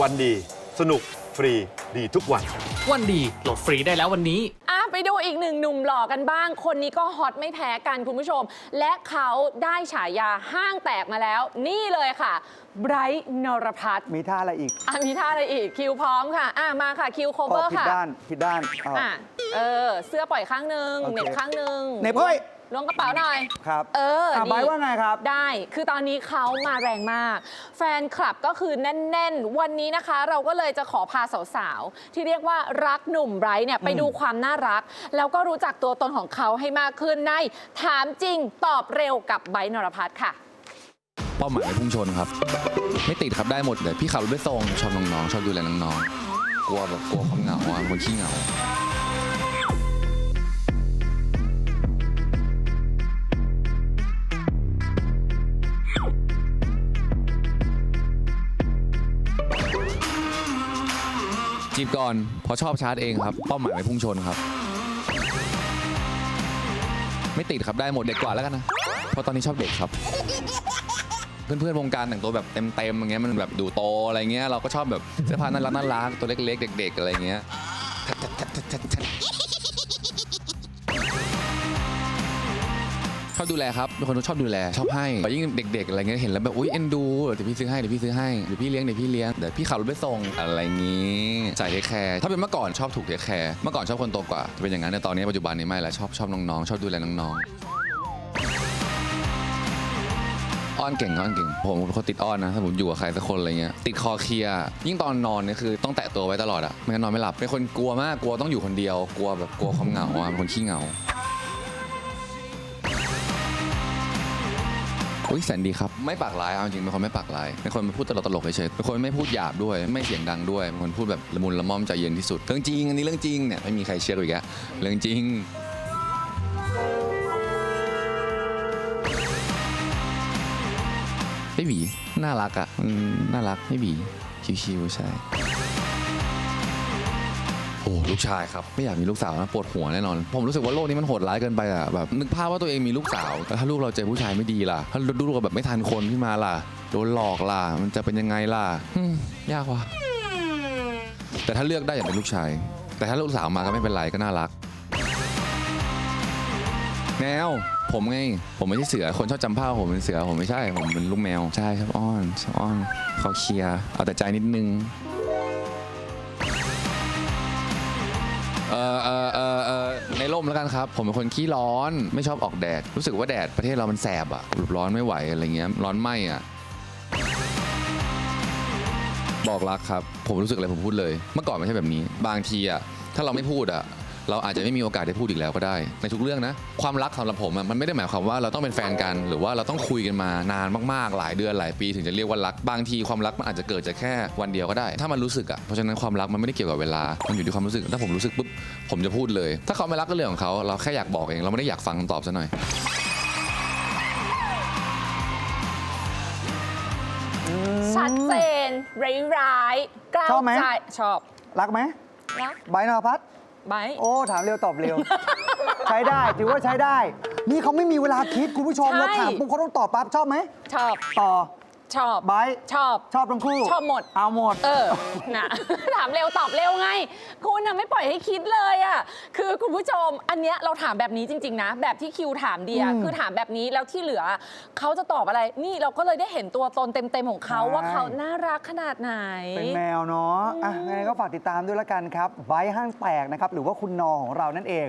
วันดี สนุกฟรีดีทุกวัน วันดีโหลดฟรีได้แล้ววันนี้ อะไปดูอีกหนึ่งหนุ่มหล่อกันบ้าง คนนี้ก็ฮอตไม่แพ้กันคุณผู้ชม และเขาได้ฉายาห้างแตกมาแล้ว นี่เลยค่ะไบรท์นรพัฒน์มีท่าอะไรอีกอะมีท่าอะไรอีกคิวพร้อมค่ะ อะมาค่ะคิวโคเวอร์ผิดค่ะด้านผิดด้านอ๋ออะเออเสื้อปล่อยข้างหนึ่งโอเค เหน็บข้างหนึ่งเหน็บเฮ้ย ล้วงกระเป๋าหน่อย ครับเอออะนี่ ไบร์ทว่าไงครับ ได้ คือตอนนี้เขามาแรงมาก แฟนคลับก็คือแน่น ๆ วันนี้นะคะ เราก็เลยจะขอพาสาวๆ ที่เรียกว่ารักหนุ่มไบรท์เนี่ยไปดูความน่ารัก แล้วก็รู้จักตัวตนของเขาให้มากขึ้นใน ถามจริงตอบเร็วกับไบรท์นรพัฒน์ค่ะ เป้าหมายพุ่งชนครับ ไม่ติดครับได้หมดเลยพี่ขับรถไปส่งชอบน้องๆชอบดูแลน้องๆกลัวแบบกลัวความเหงาอะคนขี้เหงา จีบก่อนเพราะชอบชาร์จเองครับ เป้าหมายไม่พุ่งชนครับ ไม่ติดครับได้หมดเด็กกว่าแล้วกันนะ เพราะตอนนี้ชอบเด็กครับ เพื่อนๆวงการแต่งตัวแบบเต็มๆอย่างเงี้ยมันแบบดูโตอะไรเงี้ยเราก็ชอบแบบเสื้อผ้าน่ารักน่ารักตัวเล็กๆ เด็ก ๆ อะไรเงี้ย อบดูแลครับเป็นคนที่ชอบดูแลชอบให้ยิ่งเด็ก ๆ อะไรเงี้ยเห็นแล้วแบบอุ้ยเอ็นดูเดี๋ยวพี่ซื้อให้เดี๋ยวพี่ซื้อให้เดี๋ยวพี่เลี้ยงเดี๋ยวพี่เลี้ยงเดี๋ยวพี่ขับรถไปส่งอะไรงี้ใส่เทคแคร์ถ้าเป็นเมื่อก่อนชอบถูกเทคแคร์เมื่อก่อนชอบคนโตกว่าจะเป็นอย่างนั้นแต่ตอนนี้ปัจจุบันนี้ไม่แล้วชอบชอบน้องๆชอบดูแลน้องๆอ้อนเก่งอ้อนเก่งผมเป็นคนติดอ้อนนะถ้าผมอยู่กับใครสักคนอะไรเงี้ยติดคอเคลียร์ยิ่งตอนนอนเนี่ยคือต้องแตะตัวไว้ตลอดอะไม่งั้นนอนไม่หลับเป็นคนกลัวมากกลัวต้องอยู่คนเดียว กลัวแบบกลัวความเหงาอะเป็นคนขี้เหงา อุ้ยแสนดีครับ ไม่ปากร้ายเอาจริงเป็นคนไม่ปากร้ายเป็นคนพูดตลกตลกเฉยๆเป็นคนไม่พูดหยาบด้วย ไม่เสียงดังด้วยเป็นคนพูดแบบละมุนละม่อมใจเย็นที่สุดเรื่องจริงอันนี้เรื่องจริงเนี่ยไม่มีใครเชื่อกูอีกแล้วเรื่องจริงไม่หวีน่ารักอะน่ารักไม่หวีชิวๆใช่ โอ้ลูกชายครับไม่อยากมีลูกสาวนะปวดหัวแน่นอน ผมรู้สึกว่าโลกนี้มันโหดร้ายเกินไปอะแบบนึกภาพว่าตัวเองมีลูกสาวแต่ถ้าลูกเราเจอผู้ชายไม่ดีล่ะ ถ้าลูกแบบไม่ทันคนขึ้นมาล่ะโดนหลอกล่ะมันจะเป็นยังไงล่ะอืมยากว่ะแต่ถ้าเลือกได้อยากเป็นลูกชาย แต่ถ้าลูกสาวมาก็ไม่เป็นไรก็น่ารัก แมวผมไงผมไม่ใช่เสือคนชอบจำภาพผมเป็นเสือผมไม่ใช่ผมเป็นลูกแมวใช่ชอบอ้อนชอบอ้อนขอเคลียร์เอาแต่ใจนิดนึง เออเออเออเออในร่มแล้วกันครับ ผมเป็นคนขี้ร้อนไม่ชอบออกแดด รู้สึกว่าแดดประเทศเรามันแสบอะร้อนไม่ไหวอะไรเงี้ยร้อนไหมอะบอกรักครับ ผมรู้สึกอะไรผมพูดเลย เมื่อก่อนไม่ใช่แบบนี้ บางทีอะถ้าเราไม่พูดอะ เราอาจจะไม่มีโอกาสได้พูดอีกแล้วก็ได้ ในทุกเรื่องนะ ความรักสำหรับผมอะมันไม่ได้หมายความว่าเราต้องเป็นแฟนกัน หรือว่าเราต้องคุยกันมานานมากๆหลายเดือนหลายปีถึงจะเรียกว่ารักบางทีความรักมันอาจจะเกิดจากแค่วันเดียวก็ได้ ถ้ามันรู้สึกอะเพราะฉะนั้นความรักมันไม่ได้เกี่ยวกับเวลามันอยู่ที่ความรู้สึกถ้าผมรู้สึกปุ๊บผมจะพูดเลย ถ้าเขาไม่รักก็เรื่องของเขาเราแค่อยากบอกเองเราไม่ได้อยากฟังคำตอบซะหน่อย ชัดเจนร้ายๆกล้าวชอบไหม ใจชอบรักไหมรัก ใบร์ทนรพัฒน์ ไบร์ทโอ้ ถามเร็วตอบเร็ว ใช้ได้ถือว่าใช้ได้ นี่เขาไม่มีเวลาคิดคุณผู้ชมใช่ เราถามปุ๊บเขาต้องตอบปั๊บชอบไหมชอบ ต่อ ชอบ ไบร์ทชอบ ชอบทั้งคู่ชอบหมด เอาหมด เออ นะ ถามเร็วตอบเร็วไง คุณน่ะไม่ปล่อยให้คิดเลยอะ คือคุณผู้ชม อันเนี้ยเราถามแบบนี้จริง ๆ นะ แบบที่คิวถามเดีย อืมคือถามแบบนี้แล้วที่เหลือ เขาจะตอบอะไร นี่เราก็เลยได้เห็นตัวตนเต็มๆของเขาใช่ ว่าเขาน่ารักขนาดไหน เป็นแมวเนาะอะยังไงก็ฝากติดตามด้วยละกันครับไบร์ทห้างแตกนะครับ หรือว่าคุณนอของเรานั่นเอง